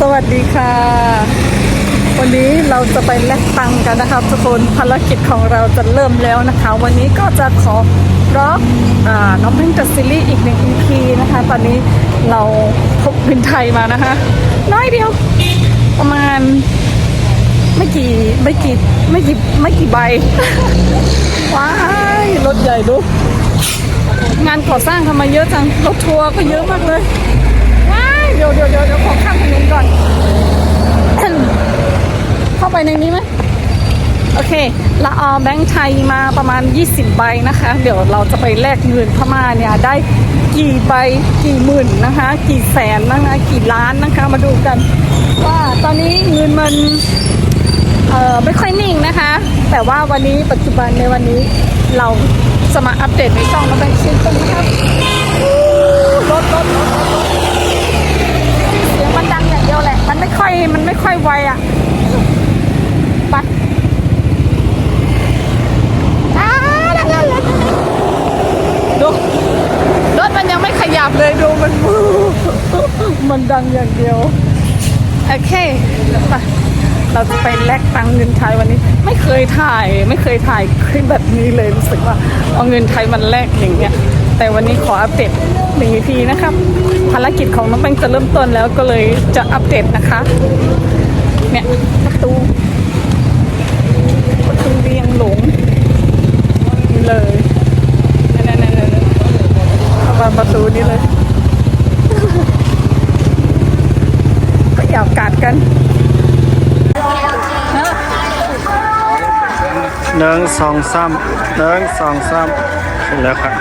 สวัสดีค่ะ วันนี้เราจะไปแลกตังกันนะคะทุกคนภารกิจของเราจะเริ่มแล้วนะคะ วันนี้ก็จะขอร็อกน้องเพ่งจัดซีรีส์อีกหนึ่ง EP นะคะ ตอนนี้เราพกบินไทยมานะคะ น้อยเดียว ประมาณไม่กี่ไม่กี่ไม่กี่ไม่กี่ใบ ว้ายรถใหญ่ดูงานก่อสร้างทำมาเยอะจัง รถทัวร์ก็เยอะมากเลย ดี๋ยวเดี๋ยวเดี๋ยวเดี๋ยวขอข้ามถนนก่อน เข้าไปในนี้ไหมโอเคเราเอาแบงค์ไทยมาประมาณ 20 ใบนะคะ เดี๋ยวเราจะไปแลกเงินพม่าเนี่ยได้กี่ใบกี่หมื่นนะคะ กี่แสนนะคะกี่ล้านนะคะมาดูกัน ว่าตอนนี้เงินมันเอ่อไม่ค่อยนิ่งนะคะ แต่ว่าวันนี้ปัจจุบันในวันนี้เราจะมาอัปเดตในช่องน้องแบงค์ชินกันนะครับรถรถรถ ค่อยมันไม่ค่อยไวอะไปดูรถมันยังไม่ขยับเลยดูมันมันดังอย่างเดียว โอเคไปเราจะไปแลกตังเงินไทยวันนี้ ไม่เคยถ่าย ไม่เคยถ่ายคลิปแบบนี้เลยรู้สึกว่าเอาเงินไทยมันแลกอย่างเงี้ย แต่วันนี้ขออัปเดตหนึ่งทีนะครับภารกิจของน้องแป้งจะเริ่มต้นแล้วก็เลยจะอัปเดตนะคะ เนี่ยประตูประตูเรียงหลงเลยนั่นๆๆๆเข้ามาประตูนี้เลยก็อยากกัดกันหนึ่งสองสามหนึ่งสองสามแล้วค่ะ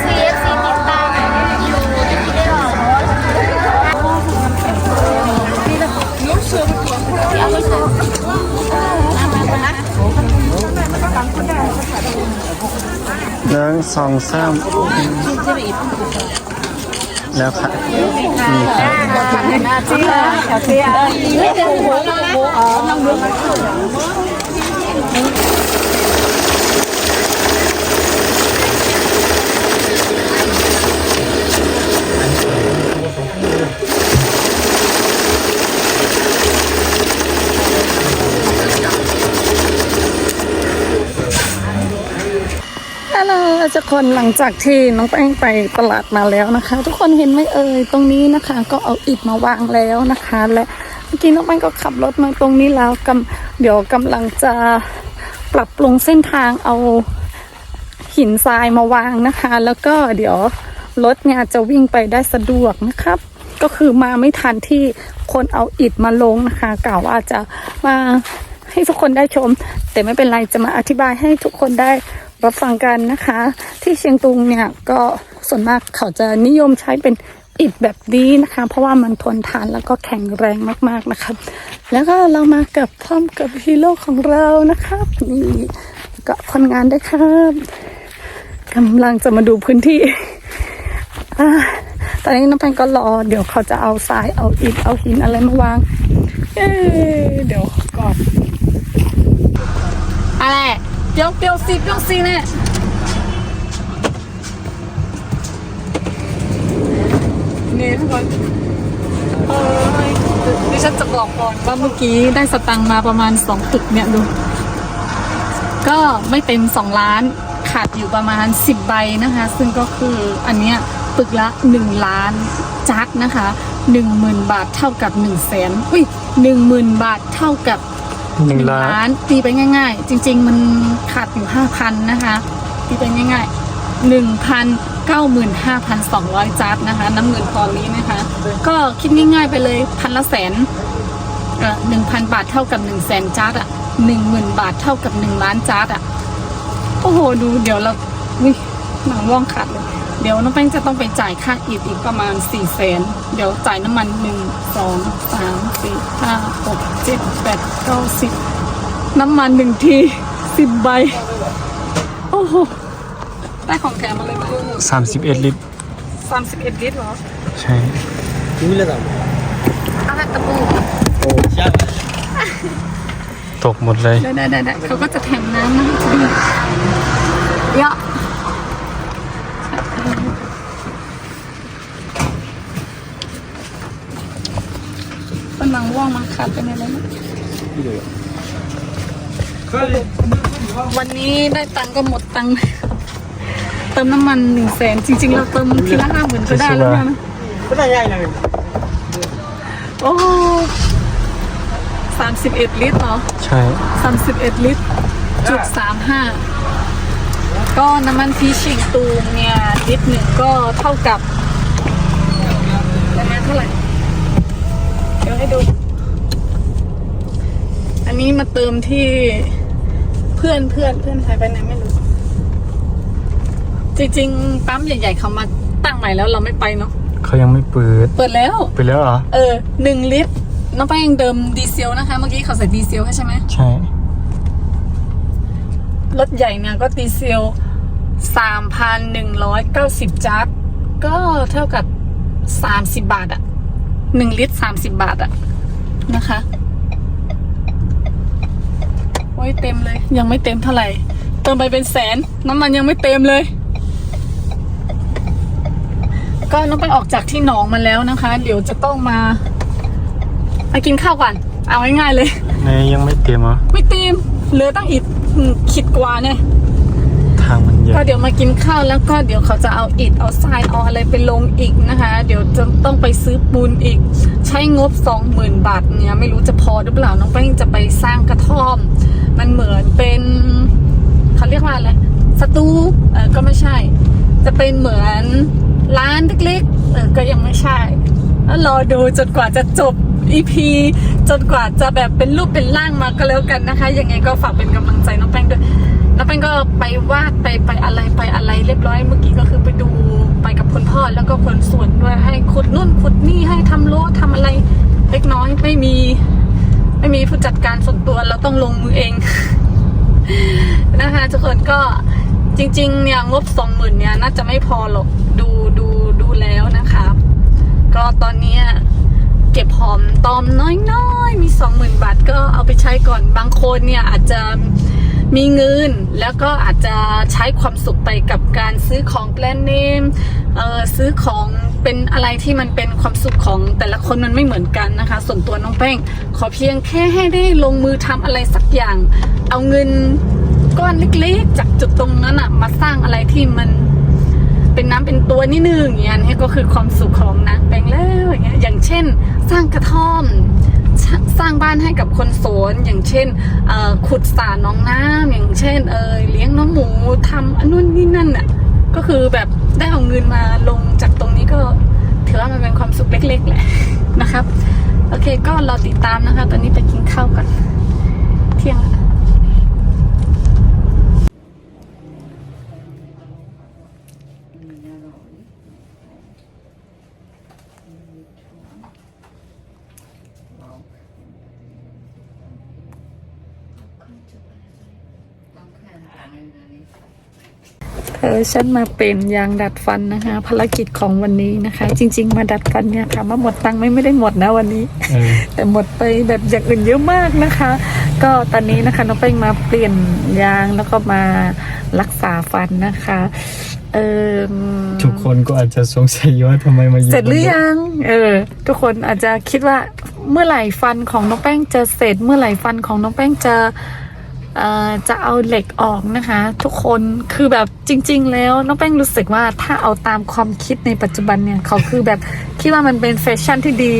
CFC ติดตามอยู่ที่ได้หรอหนึ่งสองสามแล้วค่ะนี่ครับจีละแถวเตียฮัลโหลทุกคนหลังจากที่น้องแป้งไปตลาดมาแล้วนะคะ ทุกคนเห็นไหมเอ่ยตรงนี้นะคะ ก็เอาอิฐมาวางแล้วนะคะ และเมื่อกี้น้องแป้งก็ขับรถมาตรงนี้แล้วกำเดี๋ยวกำลังจะปรับปรุงเส้นทางเอาหินทรายมาวางนะคะ แล้วก็เดี๋ยวรถเนี่ยจะวิ่งไปได้สะดวกนะครับ ก็คือมาไม่ทันที่คนเอาอิฐมาลงนะคะกล่าวว่าจะมาให้ทุกคนได้ชม แต่ไม่เป็นไรจะมาอธิบายให้ทุกคนได้ รับฟังกันนะคะ ที่เชียงตุงเนี่ยก็ส่วนมากเขาจะนิยมใช้เป็นอิฐแบบนี้นะคะ เพราะว่ามันทนทานแล้วก็แข็งแรงมากๆนะครับ แล้วก็เรามากับพร้อมกับฮีโร่ของเรานะครับนี่ก็คนงานด้วยครับกำลังจะมาดูพื้นที่อ่าตอนนี้น้องแปงก็รอ เดี๋ยวเขาจะเอาทรายเอาอิฐเอาหินอะไรมาวางเเดี๋ยวก่อนอะไร เดี๋ยวเปียวซีเปียวซีเนี่ยนี่ทุกคนเอ้ยดิฉันจะบอกก่อนว่าเมื่อกี้ได้สตังค์มาประมาณสองตึกเนี่ยดู ก็ไม่เต็ม 2 ล้านขาดอยู่ประมาณ 10 ใบนะคะ ซึ่งก็คืออันเนี้ยปึกละ 1 ล้านจัดนะคะ 10,000 บาทเท่ากับ1 0 0 0 0แสนอุ้ย10,000 บาทเท่ากับ หนึ่งล้านตีไปง่าย ๆ จริง ๆ มันขาดอยู่5,000นนะคะตีไปง่ายๆ1,95,200จัดนะคะ น้ำเงินพอนี้นะคะ ก็คิดง่าย ๆ ไปเลยพันละแสนหนึ่งพันบาทเท่ากับหนึ่งแสนจาร์ดอะหนึ่งหมื่นบาทเท่ากับหนึ่งล้านจาร์ดอะโอ้โหดูเดี๋ยวเราหนังว่องขาดเลย เดี๋ยวน้องแป้งจะต้องไปจ่ายค่าอีกอีกประมาณสี่แสนเดี๋ยวจ่ายน้ำมันหนึ่งสองสามสี่ห้าหกเจ็ดแปดเก้าสิบน้ำมันหนึ่งทีสิบใบ โอ้โหได้ของแถมมาเลยไม่รู้สามสิบเอ็ดลิตร สามสิบเอ็ดลิตรเหรอใช่อะไรตะปูตกหมดเลย ได้ได้ได้เขาก็จะแถมน้ำมาให้ทีเยอะ มังว่องมัน ขาดไปไหนแล้วนะวันนี้ได้ตังค์ก็หมดตังค์เติมน้ำมันหนึ่งแสนจริง ๆ เราเติมทีละห้าหมื่นก็ได้แล้วนะก็ได้ใหญ่เลยโอ้สามสิบเอ็ดลิตรเหรอใช่สามสิบเอ็ดลิตรจุดสามห้าก็น้ำมันฟีชิงตูมเนี่ยลิตรหนึ่งก็เท่ากับประมาณเท่าไหร่เดี๋ยวให้ดู อันนี้มาเติมที่เพื่อนเพื่อนเพื่อนใครไปไหนไม่รู้ จริงๆปั๊มใหญ่ๆเขามาตั้งใหม่แล้วเราไม่ไปเนาะเขายังไม่เปิด เปิดแล้วไปแล้วเหรอ เออหนึ่งลิตร น้องแป้งเดิมดีเซลนะคะ เมื่อกี้เขาใส่ดีเซลให้ใช่ไหมใช่ รถใหญ่เนี่ยก็ดีเซลสามพันหนึ่งร้อยเก้าสิบจักก็เท่ากับสามสิบบาทอะหนึ่งลิตรสามสิบบาทอะนะคะโอ้ยเต็มเลย ยังไม่เต็มเท่าไหร่ เติมไปเป็นแสน น้ำมันยังไม่เต็มเลย ก็น้องไปออกจากที่หนองมาแล้วนะคะ เดี๋ยวจะต้องมามากินข้าวก่อนเอาง่ายๆเลยในยังไม่เต็มเหรอ ไม่เต็มเหลือตั้งอีกอืมขีดกว่าเนี่ยทางมันใหญ่ ก็เดี๋ยวมากินข้าวแล้วก็เดี๋ยวเขาจะเอาอิฐเอาทรายเอาอะไรไปลงอีกนะคะ เดี๋ยวจะต้องไปซื้อปูนอีก ใช้งบสองหมื่นบาทเนี่ยไม่รู้จะพอหรือเปล่าน้องแป้งจะไปสร้างกระท่อม มันเหมือนเป็นเขาเรียกว่าอะไรสตูเออก็ไม่ใช่ จะเป็นเหมือนร้านเล็กๆเออก็ยังไม่ใช่แล้วรอดูจนกว่าจะจบ EP จนกว่าจะแบบเป็นรูปเป็นร่างมาก็แล้วกันนะคะ ยังไงก็ฝากเป็นกำลังใจน้องแป้งด้วย น้องแป้งก็ไปวาดไปไปอะไรไปอะไรเรียบร้อยเมื่อกี้ก็คือไปดูไปกับคุณพ่อแล้วก็คนส่วนด้วยให้ขุดนู่นขุดนี่ให้ทำโลทำอะไรเล็กน้อยไม่มี ไม่มีผู้จัดการส่วนตัวเราต้องลงมือเอง นะคะทุกคนก็จริง ๆ เนี่ยงบสองหมื่นเนี่ยน่าจะไม่พอหรอกดูดูดูแล้วนะคะก็ตอนนี้เก็บหอมตอมน้อยๆ มีสองหมื่นบาทก็เอาไปใช้ก่อนบางคนเนี่ยอาจจะ มีเงิน แล้วก็อาจจะใช้ความสุขไปกับการซื้อของแบรนด์เนมเอ่อซื้อของเป็นอะไรที่มันเป็นความสุขของแต่ละคนมันไม่เหมือนกันนะคะ ส่วนตัวน้องแป้งขอเพียงแค่ให้ได้ลงมือทำอะไรสักอย่าง เอาเงินก้อนเล็กๆ จากจุดตรงนั้นอะมาสร้างอะไรที่มันเป็นน้ำเป็นตัวนิดนึงอย่างเงี้ยก็คือความสุขของนางแปลงแล้วอย่างเงี้ยอย่างเช่น สร้างกระท่อม สร้างบ้านให้กับคนโสนอย่างเช่นขุดสระน้องน้ำอย่างเช่นเออเลี้ยงน้องหมูทำอันนู่นนี่นั่นอะก็คือแบบได้เอาเงินมาลงจากตรงนี้ก็ถือว่ามันเป็นความสุขเล็ก ๆ แหละนะครับโอเคก็รอติดตามนะคะ ตอนนี้ไปกินข้าวกันเที่ยงละ เธอฉันมาเป็นยางดัดฟันนะคะ ภารกิจของวันนี้นะคะ จริง ๆ มาดัดฟันเนี่ยค่ะมาหมดตังค์ไม่ไม่ได้หมดนะวันนี้เออแต่หมดไปแบบอย่างอื่นเยอะมากนะคะ ก็ตอนนี้นะคะน้องเป้งมาเปลี่ยนยางแล้วก็มารักษาฟันนะคะเออทุกคนก็อาจจะสงสัยว่าทำไมมาอยู่เสร็จหรือยังเออ ทุกคนอาจจะคิดว่าเมื่อไหร่ฟันของน้องแป้งจะเสร็จ เมื่อไหร่ฟันของน้องแป้งจะเอ่อ จะเอาเหล็กออกนะคะ ทุกคนคือแบบจริง ๆ แล้วน้องแป้งรู้สึกว่าถ้าเอาตามความคิดในปัจจุบันเนี่ยเขาคือแบบคิดว่ามันเป็นแฟชั่นที่ดี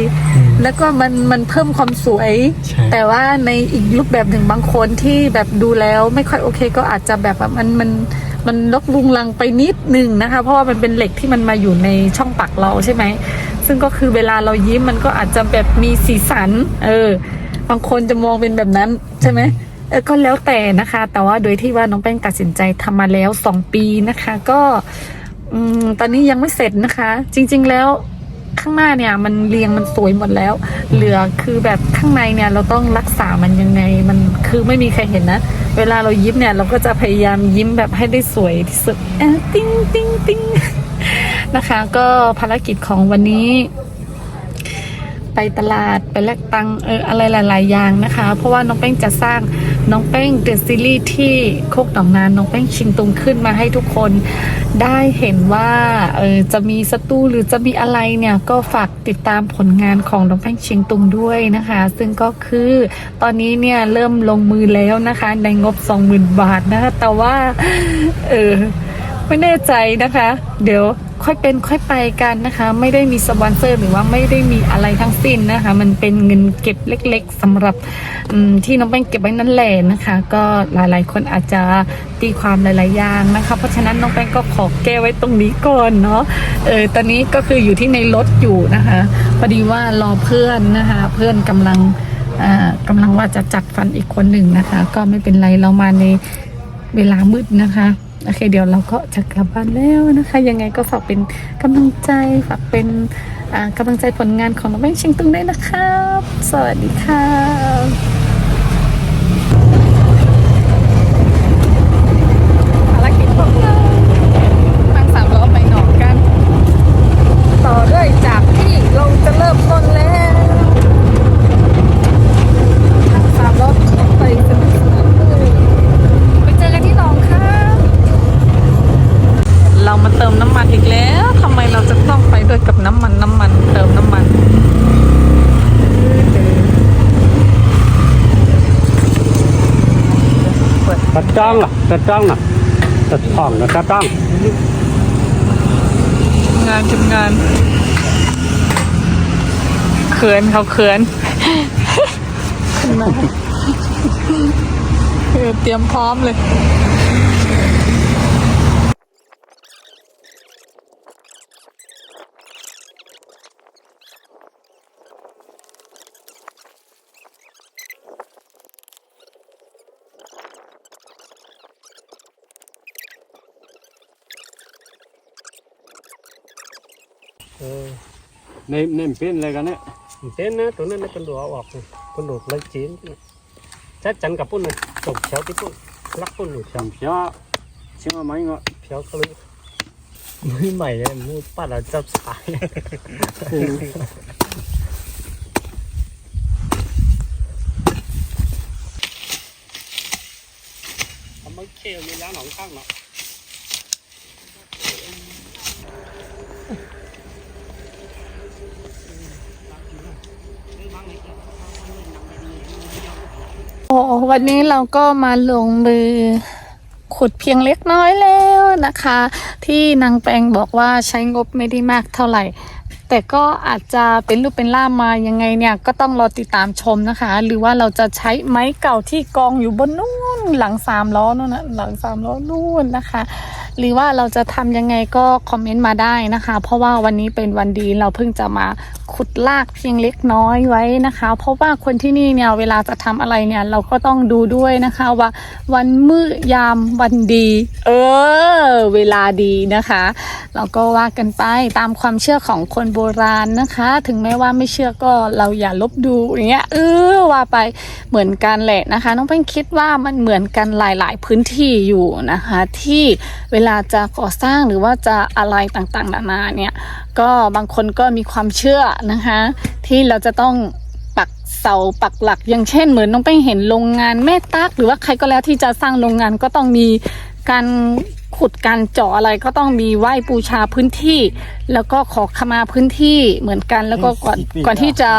แล้วก็มันมันเพิ่มความสวยใช่แต่ว่าในอีกรูปแบบหนึ่งบางคนที่แบบดูแล้วไม่ค่อยโอเค ก็อาจจะแบบว่ามันมันมันลกลุงลังไปนิดหนึ่งนะคะ เพราะว่ามันเป็นเหล็กที่มันมาอยู่ในช่องปากเราใช่ไหมซึ่งก็คือเวลาเรายิ้มมันก็อาจจะแบบมีสีสัน เออบางคนจะมองเป็นแบบนั้นใช่ไหม เออก็แล้วแต่นะคะ แต่ว่าโดยที่ว่าน้องแป้งตัดสินใจทำมาแล้วสองปีนะคะ ก็อืมตอนนี้ยังไม่เสร็จนะคะ จริง ๆแล้วข้างหน้าเนี่ยมันเรียงมันสวยหมดแล้ว เหลือคือแบบข้างในเนี่ยเราต้องรักษามันยังไงมันคือไม่มีใครเห็นนะ เวลาเรายิ้มเนี่ยเราก็จะพยายามยิ้มแบบให้ได้สวยที่สุดเออติ้งติ้งติ้งนะคะ ก็ภารกิจของวันนี้ ไปตลาดไปแลกตังเอออะไรหลาย ๆ อย่างนะคะ เพราะว่าน้องแป้งจะสร้าง น้องแป้งเดอนซีรีส์ที่โคกหนองนานน้องแป้งชิงตุงขึ้นมาให้ทุกคนได้เห็นว่าเออจะมีสตูหรือจะมีอะไรเนี่ยก็ฝากติดตามผลงานของน้องแป้งชิงตุงด้วยนะคะ ซึ่งก็คือตอนนี้เนี่ยเริ่มลงมือแล้วนะคะ ในงบ 20,000 บาทนะคะแต่ว่าเออ ไม่แน่ใจนะคะ เดี๋ยวค่อยเป็นค่อยไปกันนะคะ ไม่ได้มีสปอนเซอร์หรือว่าไม่ได้มีอะไรทั้งสิ้นนะคะ มันเป็นเงินเก็บเล็ก ๆสำหรับที่น้องแป้งเก็บไว้นั่นแหละนะคะ ก็หลายๆ คนอาจจะตีความหลายๆอย่างนะคะ เพราะฉะนั้นน้องแป้งก็ขอแก้ไว้ตรงนี้ก่อนเนาะเออตอนนี้ก็คืออยู่ที่ในรถอยู่นะคะพอดีว่ารอเพื่อนนะคะ เพื่อนกำลังอ่ากำลังว่าจะจัดฟันอีกคนหนึ่งนะคะ ก็ไม่เป็นไรเรามาในเวลามืดนะคะ โอเค เดี๋ยวเราก็จะกลับบ้านแล้วนะคะ ยังไงก็ฝากเป็นกำลังใจฝากเป็นอ่ากำลังใจผลงานของน้องแบงค์เชิงตุงด้วยนะครับ สวัสดีค่ะภารกิจของเรานั่งสามล้อไปหนองกัน ต่อด้วยจากที่เราจะเริ่มต้นแล้วนั่งสามล้อไปสนุกสนานเลย ไปเจอกันที่หนองค่ะ เรามาเติมน้ำมันอีกแล้ว ทำไมเราจะต้องไปด้วยกับน้ำมันน้ำมัน เติมน้ำมัน กระ จ้องล่ะกระจ้องน่ะกระท่องนะกระจ้อง งานทำงานเขินเขาเขินขึ้นมาเออเตรียมพร้อมเลย ในในเป็นอะไรกันเนี่ยเป็นนะตัวนั้นเป็นตัวเอาออกเป็นตัวไรจีนchắc chắn cả phun này tổng chéo tí phun lắc phun nổi chéo chéo chéo mấy ngọn chéo có lưỡi mới mày em mua bắt là chấp sai mới kêu như lá nóng khác nọ โอ้วันนี้เราก็มาลงมือขุดเพียงเล็กน้อยแล้วนะคะ ที่นางแปงบอกว่าใช้งบไม่ได้มากเท่าไหร่ แต่ก็อาจจะเป็นรูปเป็นล่ามมายังไงเนี่ยก็ต้องรอติดตามชมนะคะ หรือว่าเราจะใช้ไม้เก่าที่กองอยู่บนนู่นหลังสามล้อนู่นนะหลังสามล้อนู่นนะคะ หรือว่าเราจะทำยังไงก็คอมเมนต์มาได้นะคะ เพราะว่าวันนี้เป็นวันดีเราเพิ่งจะมาขุดลากเพียงเล็กน้อยไว้นะคะ เพราะว่าคนที่นี่เนี่ยเวลาจะทำอะไรเนี่ยเราก็ต้องดูด้วยนะคะว่าวันมืดยามวันดี เออ เวลาดีนะคะ เราก็ว่ากันไปตามความเชื่อของคนโบราณนะคะ ถึงแม้ว่าไม่เชื่อก็เราอย่าลบดูอย่างเงี้ยเออว่าไปเหมือนกันแหละนะคะ น้องเพ่งคิดว่ามันเหมือนกันหลาย ๆ พื้นที่อยู่นะคะ ที่เวลาจะก่อสร้างหรือว่าจะอะไรต่างๆนานาเนี่ยก็บางคนก็มีความเชื่อนะคะ ที่เราจะต้องปักเสาปักหลักอย่างเช่นเหมือนน้องเป้งเห็นโรงงานแม่ตักหรือว่าใครก็แล้วที่จะสร้างโรงงานก็ต้องมี การขุดการเจาะอะไรก็ต้องมีไหว้บูชาพื้นที่ แล้วก็ขอขมาพื้นที่เหมือนกัน แล้วก็ก่อนก่อนที่จะ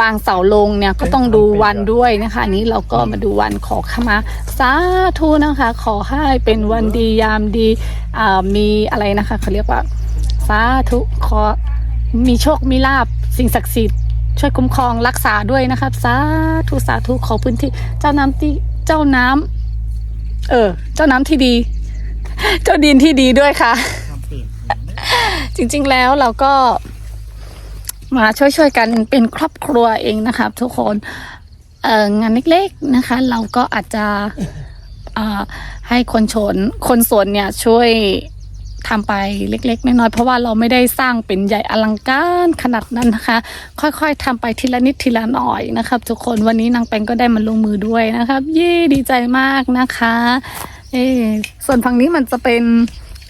วางเสาลงเนี่ยก็ต้องดูวันด้วยนะคะอันนี้เราก็มาดูวันขอขมาสาธุนะคะ ขอให้เป็นวันดียามดีอ่ามีอะไรนะคะเขาเรียกว่าสาธุขอมีโชคมีลาบสิ่งศักดิ์สิทธิ์ช่วยคุ้มครองรักษาด้วยนะครับสาธุสาธุขอพื้นที่เจ้าน้ำที่เจ้าน้ำ เออ เจ้าน้ำที่ดี เจ้าดินที่ดีด้วยค่ะ จริงๆแล้วเราก็มาช่วยๆกันเป็นครอบครัวเองนะครับทุกคนเอ่องานเล็กๆนะคะ เราก็อาจจะอ่าให้คนชนคนสวนเนี่ยช่วย ทำไปเล็ก ๆ น้อยๆเพราะว่าเราไม่ได้สร้างเป็นใหญ่อลังการขนาดนั้นนะคะ ค่อยๆทำไปทีละนิดทีละหน่อยนะครับ ทุกคนวันนี้นางแปงก็ได้มาลงมือด้วยนะครับ เย่ดีใจมากนะคะเออส่วนฝั่งนี้มันจะเป็น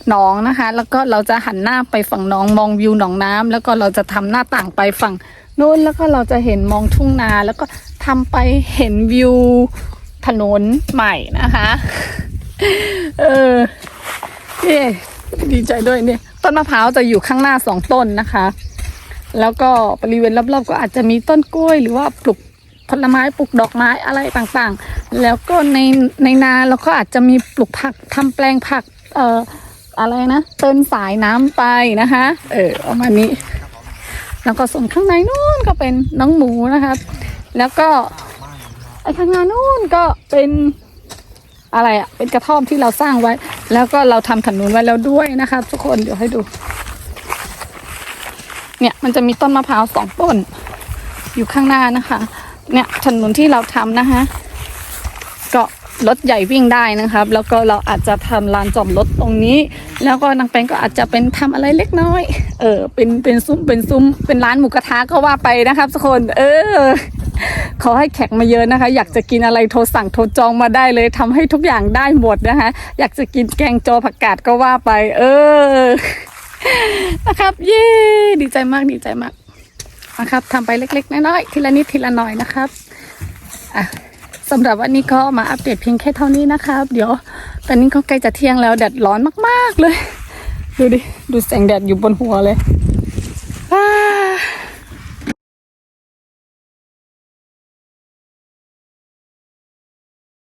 หนองนะคะ แล้วก็เราจะหันหน้าไปฝั่งหนองมองวิวหนองน้ำแล้วก็เราจะทำหน้าต่างไปฝั่งนู้นแล้วก็เราจะเห็นมองทุ่งนาแล้วก็ทำไปเห็นวิวถนนใหม่นะคะ เออเย ดีใจด้วยเนี่ยต้นมะพร้าวจะอยู่ข้างหน้าสองต้นนะคะ แล้วก็บริเวณรอบๆก็อาจจะมีต้นกล้วย หรือว่าปลูกผลไม้ปลูกดอกไม้อะไรต่างๆ แล้วก็ในในนาเราก็อาจจะมีปลูกผักทำแปลงผักเอ่ออะไรนะเตินสายน้ำไปนะคะ เออประมาณนี้ แล้วก็ส่วนข้างในนู่นก็เป็นน้องหมูนะคะแล้วก็ไอ้ข้างหน้านู่นก็เป็นอะไรอะเป็นกระท่อมที่เราสร้างไว้ แล้วก็เราทำถนนไว้แล้วด้วยนะคะ ทุกคนเดี๋ยวให้ดู เนี่ยมันจะมีต้นมะพร้าวสองต้น อยู่ข้างหน้านะคะ เนี่ยถนนที่เราทำนะคะก็รถใหญ่วิ่งได้นะครับ แล้วก็เราอาจจะทำลานจอดรถตรงนี้ แล้วก็นางแปงก็อาจจะเป็นทำอะไรเล็กน้อย เออเป็นเป็นซุ้มเป็นซุ้มเป็นร้านหมูกระทะก็ว่าไปนะครับทุกคน เออ ขอให้แขกมาเยอะนะคะ อยากจะกินอะไรโทรสั่งโทรจองมาได้เลยทำให้ทุกอย่างได้หมดนะคะ อยากจะกินแกงจอผักกาดก็ว่าไป เออนะครับ เย้ดีใจมากดีใจมากนะครับทำไปเล็กๆน้อยๆทีละนิดทีละหน่อยนะครับอะสำหรับวันนี้ก็มาอัปเดตเพียงแค่เท่านี้นะครับ เดี๋ยวตอนนี้ก็ใกล้จะเที่ยงแล้วแดดร้อนมาก ๆเลย ดูดิ ดูแสงแดดอยู่บนหัวเลย